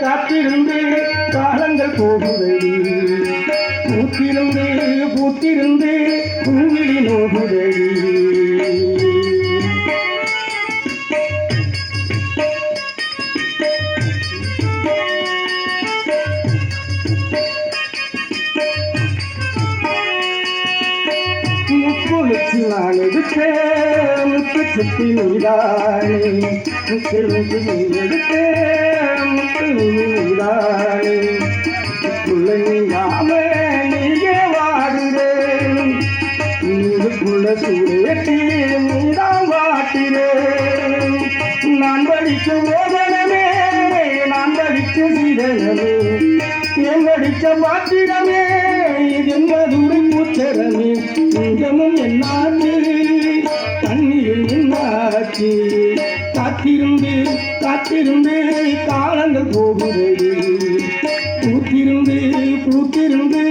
காத்திருந்தே காலங்கள் போகுதடி பூத்திருந்தே பூத்திருந்தே பூவிழி நோகுதடி முக்குளிச்சு நான் எடுத்தேன் முத்து சுத்தி நீதானே முக்கிலிருந்து நீ எடுத்தேன். முத்து நீதானே முக்குள்ள நீங்காம நீங்கே வாடுறேன் நீருக்குள்ள சூடேற்றி நீதான் வாட்டுறேன் நான் படிக்கும் ஓதனமே நான் படிக்கும் சீதனமே. எங்கடிச்ச மாத்திரமே இது மதுரை பூச்சரமே நெஞ்சமும் என்னாச்சு? தண்ணீரில் என்னாச்சு காத்திருந்து காத்திருந்து காலங்கள் போகிறது பூத்திருந்து பூத்திருந்து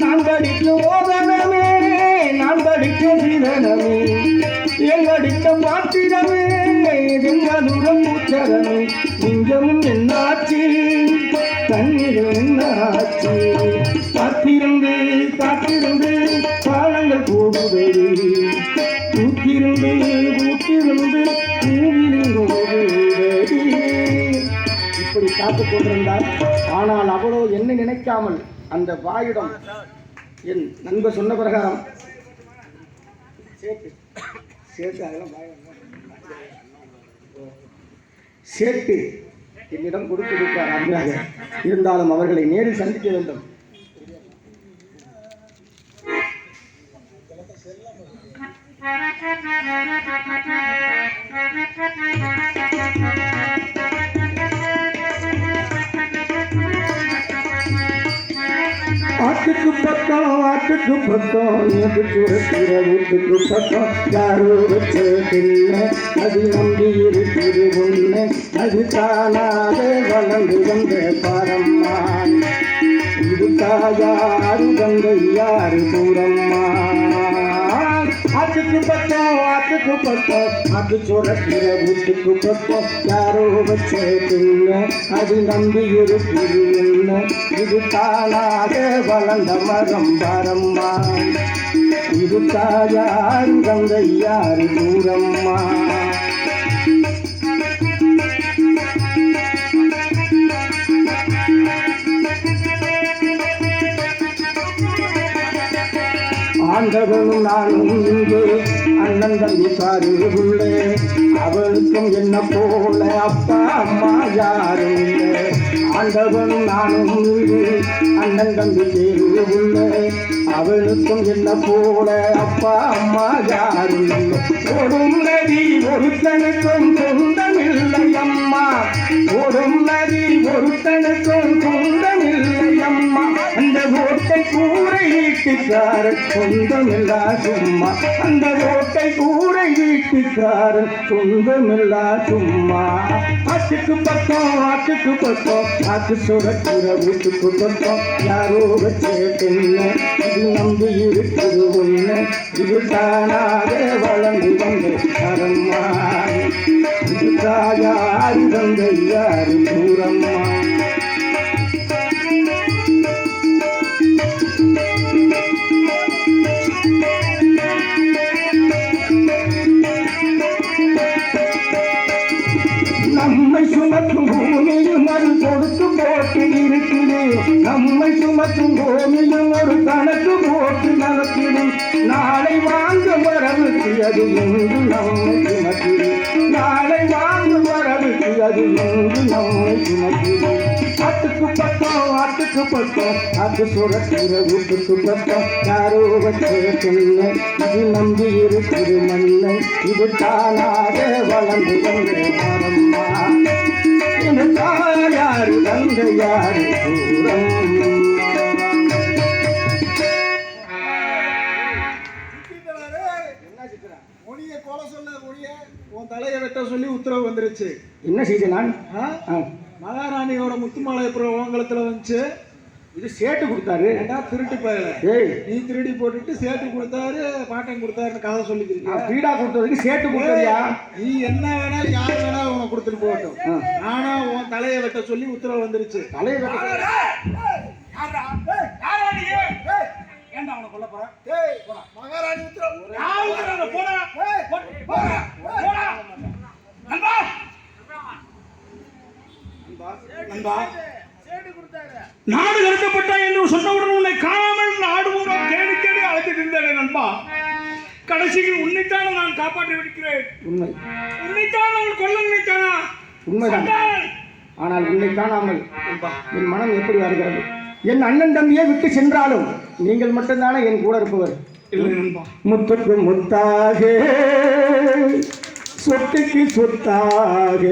நான் படிக்கும் ஓதனமே நான் படிக்கும் சீதனமே எங்கடித்த மாத்திரமே எங்கதுரம் உச்சரமே நெஞ்சமும் என்னாச்சு தண்ணீர் என்னாச்சு இப்படி கொண்டிருந்தார். ஆனால் அவளோ என்ன நினைக்காமல் அந்த வாயிடம் என் நண்பர் சொன்ன பிரகாரம் சேர்த்து சேர்த்து அதெல்லாம் வாயிடம் சேர்த்து என்னிடம் கொடுத்திருப்பார் இருந்தாலும் அவர்களை நேரில் சந்திக்க வேண்டும். ஆட்டுக்கு பக்கம் ஆட்டுக்கு பக்கம் எனக்கு சுரக்கிற வீட்டுக்கு பக்கம் யாரோ வச்சதில்லை அது நம்பி இருக்குது ஒன்று அது தானாக வளர்ந்து வந்த பாரம்மா. இது தாயாரு தந்தை யாரு தூரம்மா? அதுக்கு பத்தோ அதுக்கு பத்தோ. அது சுரக்கிற வீட்டுக்கு பத்தோ. யாரோ வச்ச பிள்ளை அது நம்பி இருக்கிறீங்க இது தானாக வளர்ந்த மரம் பாரம்மா இது தாயார் தந்தையார் தூரம்மா ஆண்டவனும் நானும் இங்கே அண்ணன் தம்பி பாரு உள்ளே அவளுக்கும் என்ன போல அப்பா அம்மா யாரும் ஆண்டவனும் நானும் இங்கே அண்ணன் தம்பி தேர்வு உள்ளே அவளுக்கும் என்ன போல அப்பா அம்மா யாரும் ஒரு நதி ஒருத்தனுக்கும் அம்மா ஓடும் நதி ஒருத்தனுக்கும் சொந்தமில்லை அம்மா அந்த ஓட்டை கூரை வீட்டுக்காரன் சொந்தமில்லா சும்மா அந்த ஓட்டை கூரை வீட்டுக்காரன் சொந்தமில்லா சும்மா ஆட்டுக்கு பக்கம் ஆட்டுக்கு பக்கம் ஆட்டு சுடக்கிற வீட்டுக்கு பக்கம். யாரோ வச்சே பெண்ணு இது நம்பி இருக்குது ஒண்ணு. இது தானாக வளர்ந்து வந்து தரம்மா தாயாரி தந்தை தூரம்மா நம்மை சுமக்கும் பூமியும் அது கொடுத்து போட்டு இருக்குது நம்மை சுமக்கும் பூமியும் ஒரு கணக்கு போட்டு நடத்திடும் நாளை வாங்க வரவுக்கு அது என்று நம்மை சுமக்குது ஆட்டுக்கு அது சுரக்கிற வீட்டுக்கு பக்கம் யாரோ வச்ச இது நம்பி இருக்குது மண்ணை இது தானாக வளர்ந்து வந்த மரம்மா இந்த தூரம் உன் தலையை வெட்ட சொல்லி உத்தரவு வந்துருச்சு என்ன செய்த நான் மகாராணியோட முத்துமாலை பிரபலத்துல வந்துச்சு. இது சேட்டு கொடுத்தாரு. ஏண்டா திருட்டு பயல ஏய். நீ திருடி போட்டுட்டு சேட்டு கொடுத்தாரு பாட்டன் கொடுத்தாருன்னு கதை சொல்லிக்கிறீங்க. பீடா கொடுத்ததுக்கு சேட்டு கொடுத்தறியா நீ என்ன வேணாலும் யார் வேணாலும் உனக்கு கொடுத்துட்டு போகட்டும். ஆனா உன் தலையை வெட்ட சொல்லி உத்தரவு வந்துருச்சு. தலையை வெட்ட மகாராணி உத்தரவு. நண்பா. நாடு கடத்தப்பட்டா என்று சொன்னவுடன் உன்னை காணாமல் நாடு பூரா தேடி தேடி அழைத்து நின்றேனே நண்பா. கடைசியில் உன்னைத்தானே நான் காப்பாற்றி விடுக்கிறேன். உண்மை. உன்னைத்தான் அவன் கொல்ல நினைத்தானா உண்மைதான்! ஆனால் உன்னை காணாமல் என் மனம் எப்படி வருகிறது என் அண்ணன் தம்பியை விட்டு சென்றாலும் நீங்கள் மட்டும்தானே என் கூட இருப்பவர்? முத்துக்கு முத்தாக சொத்துக்கு சொத்தாக.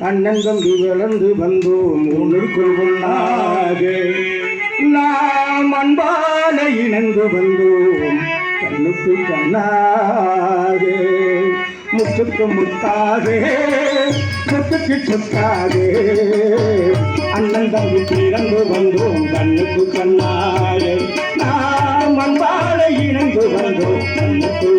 அண்ணன் தம்பி வளர்ந்து வந்தோம். ஒன்றுக்குள் ஒன்றாக நாம் அன்பால இணைந்து வந்தோம். கண்ணுக்கு கண்ணாக. முத்துக்கு முத்தாக. சொத்துக்கு சொத்தாக. அண்ணன் தம்பி பிறந்து வந்தோம். கண்ணுக்கு கண்ணாக. நாம் அன்பால இணைந்து வந்தோம். கண்ணுக்கு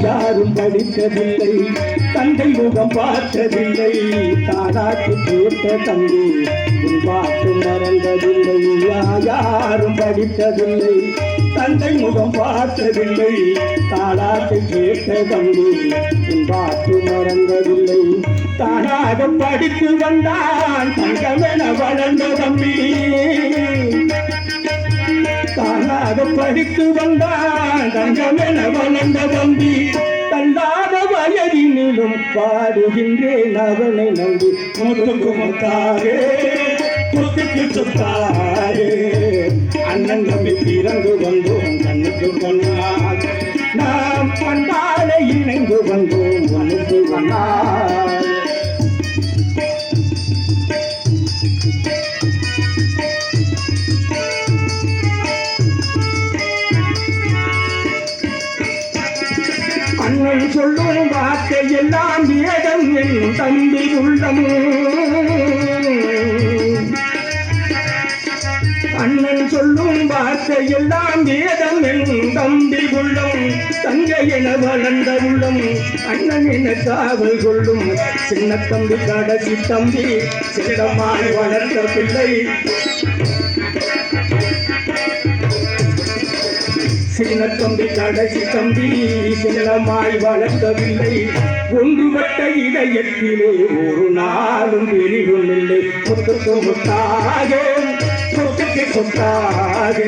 யாரும் படித்ததில்லை. தந்தை முகம் பார்த்ததில்லை. தானாக்கு கேட்ட தம்பி உன் பாட்டு மறந்ததில்லை. யாரும் படித்ததில்லை. தந்தை முகம் பார்த்ததில்லை. தானாக்கு கேட்ட தம்பி உன் பாட்டு மறந்ததில்லை. தானாக படித்து வந்தான் தங்கமென வளர்ந்த தம்பி. தானாக படித்து வந்தான் தங்கமென வளர்ந்த தம்பி தள்ளாத வயதினிலும் பாடுகின்றேன் அவனை நம்பி. முத்துக்கு முத்தாரே முத்துக்கு சொத்தாக அண்ணன் தம்பி பிறந்து வந்தோம் கண்ணுக்கு கொண்டார் நாம் பண்டால இணைந்து வந்தோம் மனுக்கு வந்தார். எல்லாம் வேதம் என் தம்பி உள்ளமோ. அண்ணன் சொல்லும் வார்த்தை எல்லாம் வேதம் என் தம்பி உள்ளம். தங்கை என வளர்ந்த உள்ளம். அண்ணன் என காவல் கொள்ளும். சின்ன தம்பி கடைசி தம்பி. சின்னமாய் வளர்ந்த பிள்ளை. சின்ன தம்பி கடைசி தம்பி சின்னமாய் வளர்ந்தவில்லை ஒன்றுபட்ட இதயத்திலே ஒரு நாளும் பிரிவும் இல்லை முத்துக்கு முத்தாக சொத்துக்கு சொத்தாக.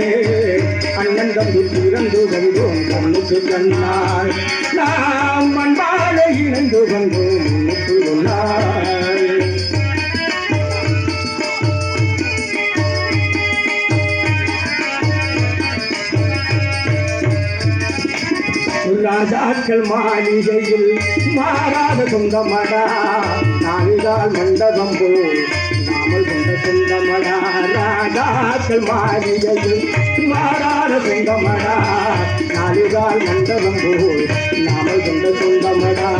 அண்ணன் தம்பி பிறந்து வந்தோம் கண்ணுக்கு கண்ணால் நாம் மண்பாலை இணைந்து வந்தோம் முத்து ஒன்றாய் ராஜாக்கள் மாளிகையில் மாறாத சொந்தமடா. நான்கால் மண்டபம் போல் நாமல் கொண்ட சொந்தமடா. ராஜாக்கள் மாளிகையில் மாறாத சொந்தமடா. நாளிதால் மண்டபம் போல் நாமல் கொண்ட சொந்தமடா.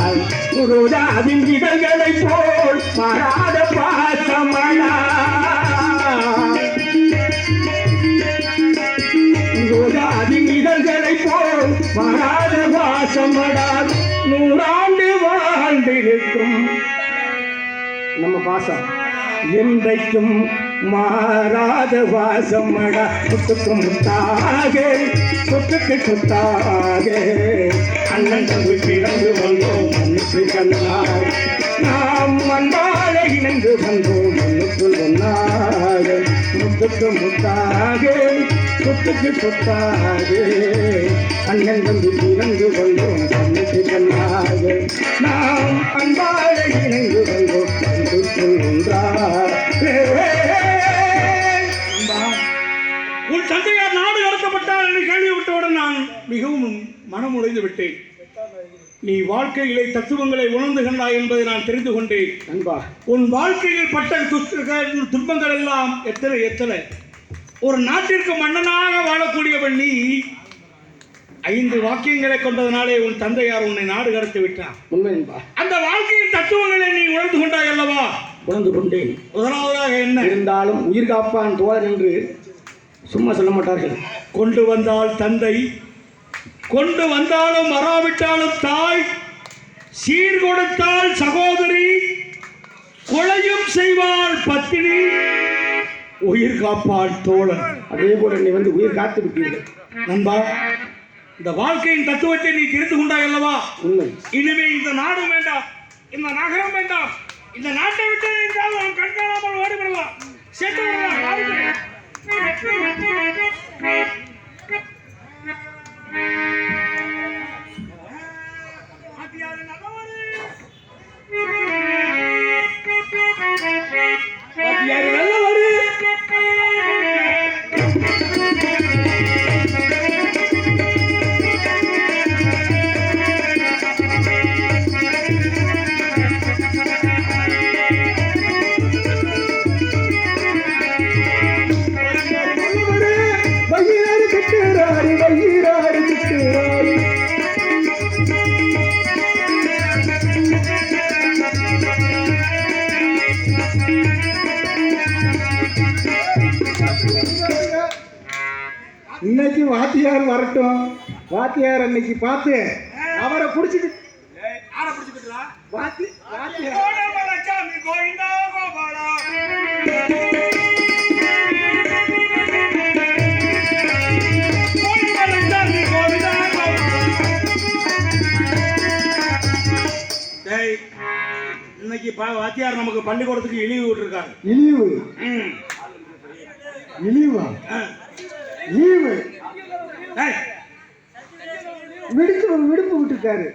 ரோஜாவின் இதழ்களை போல் மாறாத பாசமடா. நூறாண்டு வாழ்ந்திருக்கும். நம்ம பாசம். என்றைக்கும் மாறாத வாசம் வாசமடா. முத்துக்கு முத்தாக சொத்துக்கு சொத்தாக அண்ணன் தம்பி பிறந்து வந்தோம் மண்ணுக்கு கண்ணாக நாம் அன்பால இணைந்து வந்தோம் மண்ணுக்கு ஒன்றாக முத்துக்கு முத்தாக சொத்துக்கு சொத்தாக அண்ணன் தம்பி பிறந்து கொண்டோம் கண்ணுக்கு கண்ணாக. நாம் அன்பாக இணைந்து கொண்டோம் அன்புக்கு ஒன்றாக உன் தந்தையார் நாடு கடத்தப்பட்டார் என்று கேள்விப்பட்டவுடன் நான் மிகவும் மனமுடைந்து விட்டேன். நீ வாழ்க்கையிலே தத்துவங்களை உணர்ந்து கண்டாய் என்பதை நான் தெரிந்து கொண்டேன். அன்பா உன் வாழ்க்கையில் பட்ட துன்பங்கள் எல்லாம் எத்தனை எத்தனை. ஒரு நாட்டிற்கு மன்னனாக வாழக்கூடியவன் நீ ஐந்து வாக்கியங்களை கொண்டதனாலே உன் தந்தையார் உன்னை நாடு கடத்தி விட்டார். உண்மை அன்பா அந்த வாழ்க்கையின் தத்துவங்களை நீ உணர்ந்து கொண்டாய் அல்லவா? உணர்ந்து கொண்டேன். முதலாவதாக என்ன? இருந்தாலும் உயிர் காப்பான் தோழன் என்று சும்மா சொல்ல மாட்டார்கள். கொண்டு வந்தால் தந்தை கொண்டு வந்தாலும் வராவிட்டாலும் தாய் சீர் கொடுத்தால் சகோதரி கொலையும் செய்வாள் பத்தினி உயிர் காப்பாள் தோழன் அதே போல நீ வந்து உயிர் காத்து விட்டீர்கள். நண்பா இந்த வாழ்க்கையின் தத்துவத்தை நீ தெரிந்து கொண்டாய் அல்லவா? இனிமே இந்த நாடு வேண்டாம். இந்த நகரம் வேண்டாம். இந்த நாட்டை விட்டு எங்காவது நாம் கண்காணாமல் ஓடிவிடலாம் சேர்த்து இன்னைக்கு வாத்தியார் வரட்டும். வாத்தியார் அன்னைக்கு பார்த்து அவரை பிடிச்சிட்டு வாத்தி வாத்தியார். இன்னைக்கு பா வாத்தியார் நமக்கு பள்ளிக்கூடத்துக்கு இழிவு விட்டுருக்காரு. இழிவு. இழிவா? ஆ. லீவு டேய் விடுப்பு விடுப்பு விட்டுருக்காரு.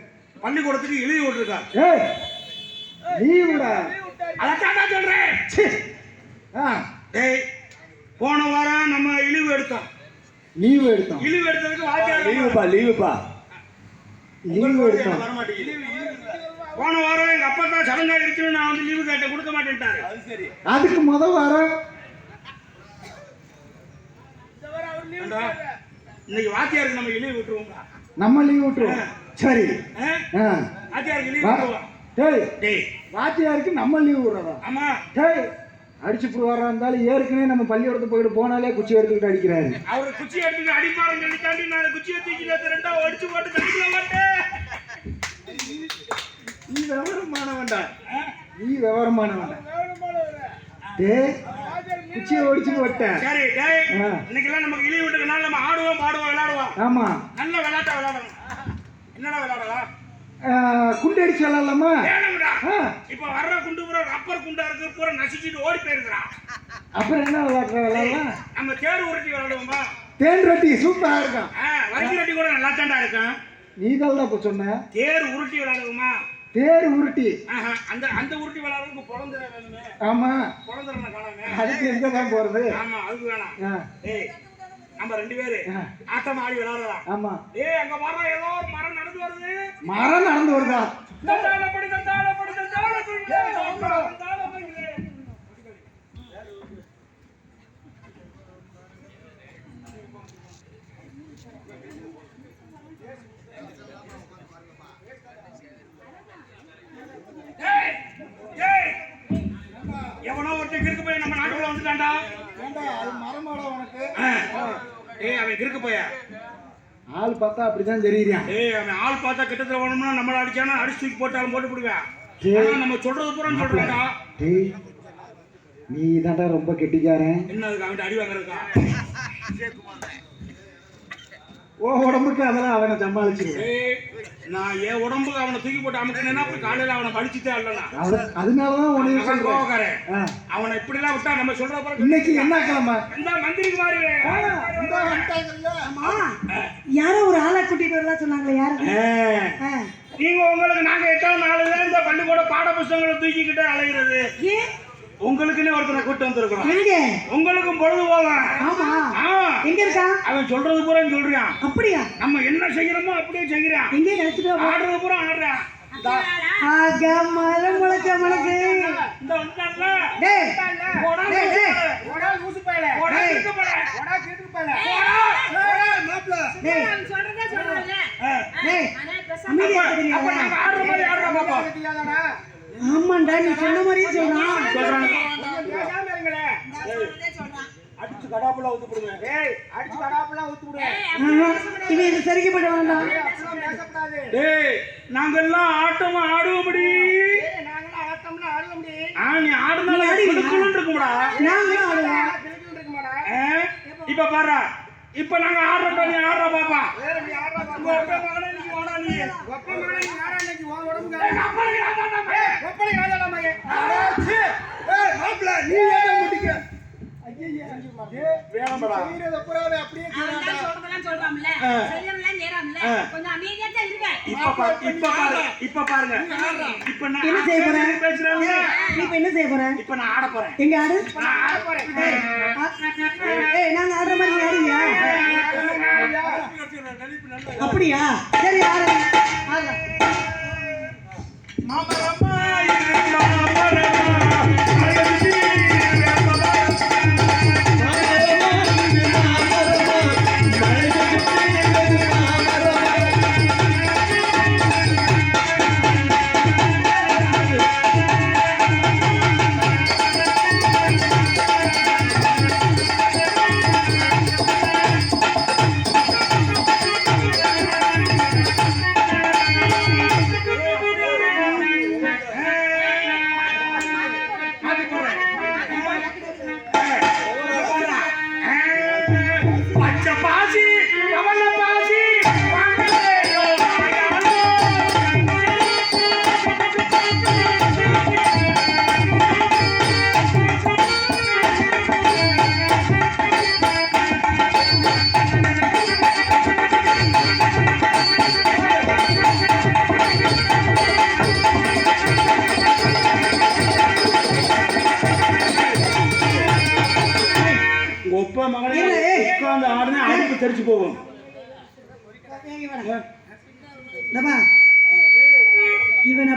பள்ளிக்கூடத்துக்கு இழிவு விட்டுருக்காரு. ஏய் லீவுடா. அதைத்தான் சொல்றேன். டேய் போன வாரம் நம்ம இழிவு எடுத்தோம். லீவு எடுத்தோம். இழிவு எடுத்ததுக்கு வாத்தியார் லீவுப்பா லீவுப்பா. லீவு எடுத்தோம். போன வாரம் எங்க அப்பா தான் சடங்கா இருக்குன்னு நான் வந்து லீவு கேட்டேன் கொடுக்க மாட்டேன்ட்டாரு. அதுக்கு முத வாரம் ஏண்டா, இன்னைக்கு வாத்தியாருக்கு நம்ம இழிவு விட்டுருவோங்க நம்ம லீவ் விட்டுருவோம் சரி. வாத்தியாருக்கு இழிவு வா- விட்டுருவோம் டேய். டேய். வாத்தியாருக்கு நம்ம லீவ் விடுறதா ஆமா. டேய். அடிச்சு போடுவாரா இருந்தாலும் ஏற்கனவே நம்ம பள்ளிக்கூடத்துக்கு போயிட்டு போனாலே குச்சி எடுத்துக்கிட்டு அடிக்கிறாரு. அவரு குச்சி எடுத்துட்டு அடிப்பாருன்னு சொல்லி தாண்டி நான் குச்சியை தூக்கி நேத்து ரெண்டா அடிச்சு போட்டு தடிக்க மாட்டேன். நீ விவரமானவன்டா? நீ விவரமானவன்டா டேய். குச்சியை ஒடிச்சு போட்டேன். சரி டேய் ஆ. இன்னைக்கெல்லாம் நமக்கு இழிவு விட்டுக்கனால நம்ம ஆடுவோம் பாடுவோம் விளையாடுவோம். ஆமா. நல்ல விளையாட்டா விளையாடணும் என்னடா விளையாடலாம் ஆ, குண்டடிச்சு விளாடலாமா இப்ப வர்ற குண்டு பூரா ரப்பர் குண்டா இருக்கு பூரா நசிச்சுட்டு ஓடி போயிருக்கிறான் அப்புறம் என்ன விளையாடுற நம்ம தேர் உருட்டி விளையாடுவோமா தேன் ரொட்டி சூப்பரா இருக்கும். வரிசை ரொட்டி கூட நல்லா தாண்டா இருக்கும். நீ தான் சொன்ன. தேர் உருட்டி விளையாடுவோமா? தேர் உருட்டி. அந்த அந்த உருட்டி விளையாடுறதுக்கு குழந்தை வேணுமே. ஆமா. குழந்தை காணாமே. அதுக்கு எங்க தான் போறது? ஆமா அதுக்கு வேணாம். ஏய் நம்ம ரெண்டு பேரு ஆட்டம் ஆடி விளையாடலாம் ஆமா. ஏய் அங்க மரம் ஏதோ ஒரு மரம் நடந்து வருது. மரம் நடந்து வருதா? தந்தாளப்படி தந்தாளப்படி தந்தாளப்படி தந்தாளப்படி ஏய், ஏய், எவனோ ஒருத்தன் கிறுக்கு போய் நம்ம நாட்டுக்குள்ள வந்துட்டான்டா ஏண்டா அது மரமாடா உனக்கு ஆ. ஏய் அவன் கிறுக்கு போயா? ஆள் பார்த்தா அப்படிதான் தெரியுறான் ஏய் அவன் ஆள் பார்த்தா கிட்டத்துல வேணும்னா நம்மள அடிச்சானா அடிச்சு தூக்கி போட்டாலும் போட்டு விடுவேன். சரி. ஆனா நம்ம சொல்றது பூரா சொல்றேன்டா டேய் நீ தான்டா ரொம்ப கெட்டிக்காரன். என்ன அதுக்கு அவன்கிட்ட அடி வாங்குறதுக்கா? ஓ உடம்புக்கு அதெல்லாம் அவனை சமாளிச்சிருவேன். நான் என் உடம்புக்கு அவனை தூக்கி போட்டு அமுக்குனேன்னா அப்புறம் காலையில அவனை மடிச்சுட்டே அல்லனா அவன- அதனாலதான் சொல்றேன். கோவக்காரன். அவனை இப்படிலாம் விட்டா நம்ம சொல்ற பிறகு இன்னைக்கு என்ன கிழமை? இந்த மந்திரிக்கு மாறி. யாரோ ஒரு ஆளை கூட்டிட்டு வரலாம் சொன்னாங்களே யாரு. நீங்க உங்களுக்கு நாங்க எட்டாம் நாளுல இந்த பள்ளிக்கூட பாட புஸ்தகங்களை தூக்கிக்கிட்டு அலைகிறது ஏன்? உங்களுக்குன்னு ஒருத்தனை கூட்டு வந்திருக்கிறோம் எங்க உங்களுக்கும் பொழுது போகும் ஆமா எங்க இருக்கா அவன் சொல்றது பூரா சொல்றான் அப்படியா நம்ம என்ன செய்யறோமோ அப்படியே செய்யறான் எங்க. ஆடுறது பூரா ஆடுறான் மரம் முளைச்ச முளைச்சு இந்த வந்துட்டான்ல. டேய் போடா, டேய், டேய். போடா, லூசு பயலே. போடா, டேய். கிறுக்கு பயலே. போடா, கிறுக்கு பயலே. போடா. ஏய், மாப்பிள. டேய் சொல்றதே சொல்றேன்ல. ஆ, டேய் அதே பேசாம அமைதியா அப்ப இருக்கிறீங்களா நாங்க ஆடுற மாதிரி ஆடுறா பாப்பா. ஆமாண்டா நீ சொன்ன மாதிரியே சொல்றான் சொல்றான். அடிச்சு கடாப்புல ஊத்து போடுங்க. ஏய், அடிச்சு ஊத்து இவன் இது சரிக்கப்பட வேண்டாம். டேய், நாங்கெல்லாம் ஆட்டம் ஆடுவோம்டி. ஆட்டம்னா. ஆ, நீ ஆடுனால ஆடுவியா? குளுக்குளுன்னு இருக்கும்டா. நாங்களும் ஆடுவோம் இப்ப பாரு இப்ப நாங்க ஆடுறோம் நீ ஆடுற பாப்பா நீ ஆடுறா பாப்பா. மகனே, நீ வாடா நீ. ஆடா இன்னைக்கு உன் உடம்புக்கு. ஒப்பனை. அடே, சீ. ஏய், மாப்பிள, நீ ஏன் முடிக்க? செய்யறத அப்படியே செய்யறான்டா. சொல்றதெல்லாம். செய்யறதெல்லாம். கொஞ்சம் அமைதியா தான் இருங்க. இப்ப பாரு, இப்ப பாரு, இப்ப பாருங்க. இப்ப நான் என்ன செய்ய போற? ஆட்சி பேசுறேன்ல. நீ இப்ப என்ன செய்ய போற இப்ப நான் ஆட போறேன் எங்க ஆடு நான் ஆட போறேன் ஏய், நாங்க ஆடுற மாதிரி அப்படியா சரி ஆடு ஆடலாம் மாமரமா மாமரமா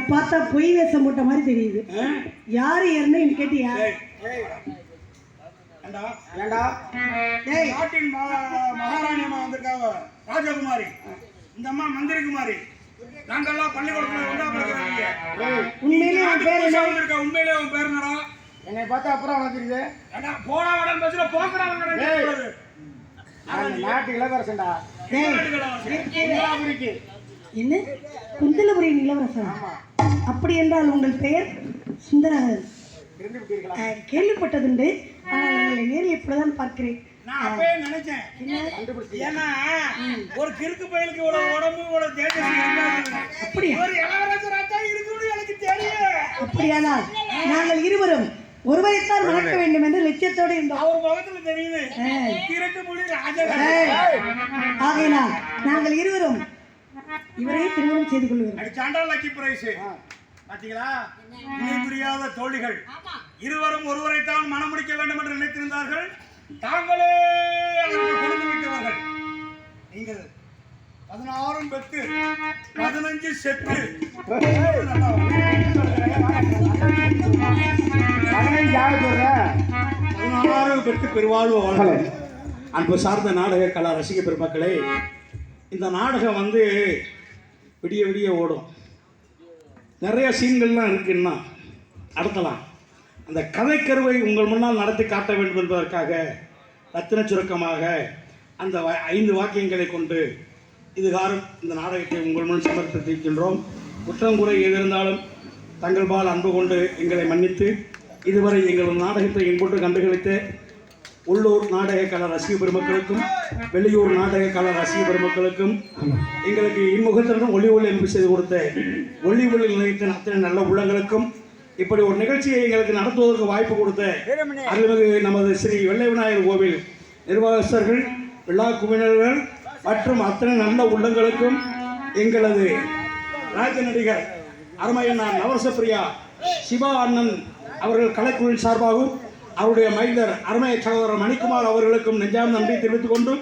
பார்த்தா பொய் வேஷம் போட்ட மாதிரி தெரியுது. ஆ? யாரு எனக்கு கேட்டியா? நாட்டின் மகா- மகாராணி அம்மா வந்திருக்காங்க ராஜகுமாரி. இந்த அம்மா மந்திரி குமாரி நாங்கெல்லாம் பள்ளிக்கூடத்துல ஒன்றா படிக்கிறவங்க. உண்மையிலே உன் நாட்டுக்கு பேர் புதுசா என்ன? வந்திருக்க உண்மையிலே உன் பேர் என்னடா? என்னை பார்த்தா அப்புறம் தெரியுது ஏண்டா போடா வடன் பஸ்ல போக்குறா நாட்டு இளவரசன்டா. டேய் இந்திராபுரிக்கு. என்ன? குந்தலபுரி இளவரசன். அப்படி என்றால் உங்கள் பெயர் அஹ், கேள்விப்பட்டதுண்டு. ஆனால் உங்களை நேரில் இப்படிதான் பார்க்கிறேன். ஒரு கிறுக்கு பயலுக்கு இவ்வளவு உடம்பு இவ்வளவு அப்படியா? ஒரு இளவரசராச்சா இருக்குன்னு எனக்கு தெரியும். அப்படியானால் நாங்கள் இருவரும் ஒருவரைத்தான் மணக்க வேண்டும் என்று லட்சியத்தோடு இருந்தோம். அவர் முகத்துல தெரியுது. ஏய். கிரட்டு மொழி ராஜா ஆகையினால் நாங்கள் இருவரும் இவரை திருமணம் செய்து கொள்வோம் அடிச்சாண்டா லக்கி பிரைஸ். பாத்தீங்களா? இணை புரியாத தோழிகள் இருவரும் ஒருவரைத்தான் மனம் முடிக்க வேண்டும் என்று நினைத்திருந்தார்கள். தாங்களே கொடுத்து விட்டவர்கள். நீங்கள் பதினாறும் பெற்று பதினஞ்சு செத்து. பதினஞ்சு யாரு சொல்ற பதினாறு பெற்று பெருவாழ்வு அன்பு சார்ந்த நாடக கலா ரசிக பெருமக்களே இந்த நாடகம் வந்து விடிய விடிய ஓடும். நிறைய சீன்கள்லாம் இருக்குன்னா நடத்தலாம். அந்த கதைக்கருவை உங்கள் முன்னால் நடத்தி காட்ட வேண்டும் என்பதற்காக ரத்தின சுருக்கமாக அந்த வ- ஐந்து வாக்கியங்களை கொண்டு இதுகாரம் இந்த நாடகத்தை உங்கள் முன் சமர்ப்பித்திருக்கின்றோம் குற்றம் குறை எதிர்ந்தாலும் தங்கள் பால் அன்பு கொண்டு எங்களை மன்னித்து இதுவரை எங்கள் நாடகத்தை இன்புற்று கண்டுகளித்து உள்ளூர் நாடக கலை ரசிக பெருமக்களுக்கும் வெளியூர் நாடக கலை ரசிக பெருமக்களுக்கும் எங்களுக்கு இம்முகத்திற்கும் ஒளி ஒளி என்பது செய்து கொடுத்த ஒளி ஒளி நிலையத்தின் அத்தனை நல்ல உள்ளங்களுக்கும் இப்படி ஒரு நிகழ்ச்சியை எங்களுக்கு நடத்துவதற்கு வாய்ப்பு கொடுத்த அருள்மிகு நமது ஸ்ரீ வெள்ளை விநாயகர் கோவில் நிர்வாகஸ்தர்கள் விழா குழுவினர்கள் மற்றும் அத்தனை நல்ல உள்ளங்களுக்கும் எங்களது ராஜ நடிகர் அருமையண்ணா நவரசப்பிரியா சிவா அண்ணன் அவர்கள் கலைக்குழுவின் சார்பாகவும் அவருடைய மைந்தர் அருமை சகோதரர் மணிக்குமார் அவர்களுக்கும் நெஞ்சார்ந்த நன்றி தெரிவித்துக் கொண்டு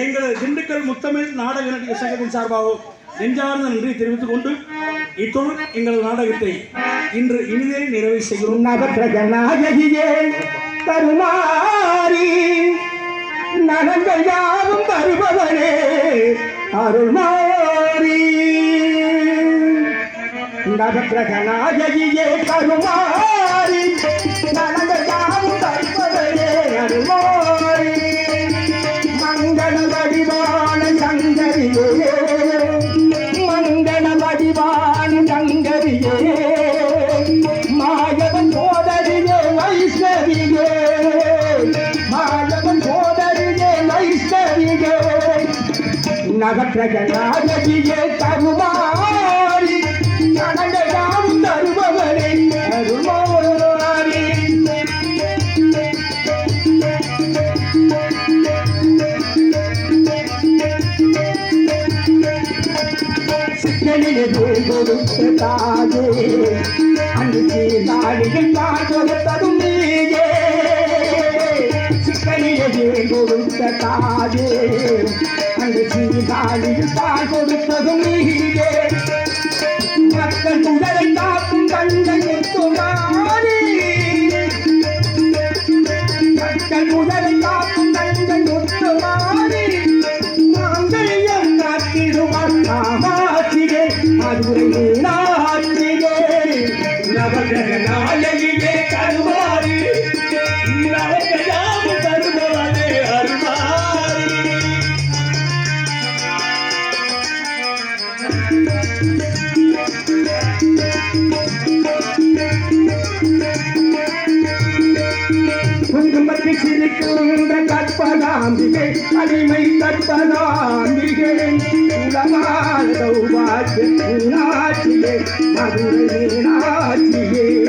எங்களது திண்டுக்கல் முத்தமிழ் நாடக நடிகர் சங்கத்தின் சார்பாகவும் நெஞ்சார்ந்த நன்றி தெரிவித்துக் கொண்டு இத்துடன் எங்களது நாடகத்தை இன்று இனிதே நிறைவு செய்கிறோம். நவக்கிரகநாயகியே கருமாரி நலங்கள் யாவும் தருபவனே அருள்மாரி நவக்கிரகநாயகியே கருமாரி நலங்கள் தருபவனே அருள்மாரி மங்கள வடிவான சங்கரியே. மங்கள வடிவான சங்கரியே. மாயவன் சோதரியே வைஷ்ணவியே. மாயவன் சோதரியே வைஷ்ணவியே. நகற்றகநாயகியே தருமாரி கொடுத்த தாயே அன்றைக்கு நாளில் கொடுத்ததும் நீயே. சிக்கலிலே கொடுத்த தாயே அன்றைக்கு நாளில் கொடுத்ததும் நீயே. மக்கள் உடலை காக்கும் மக்கள் உடலை காக்கும் மதுரை நவகிரக நாயகியே கருமாரி நவகிராம கருமாரே அருமாரி குங்குமத்தில் சிரிக்கின்ற அடிமை கற்பனாம்பிகை உலகா नाचिए मधुर नाचिए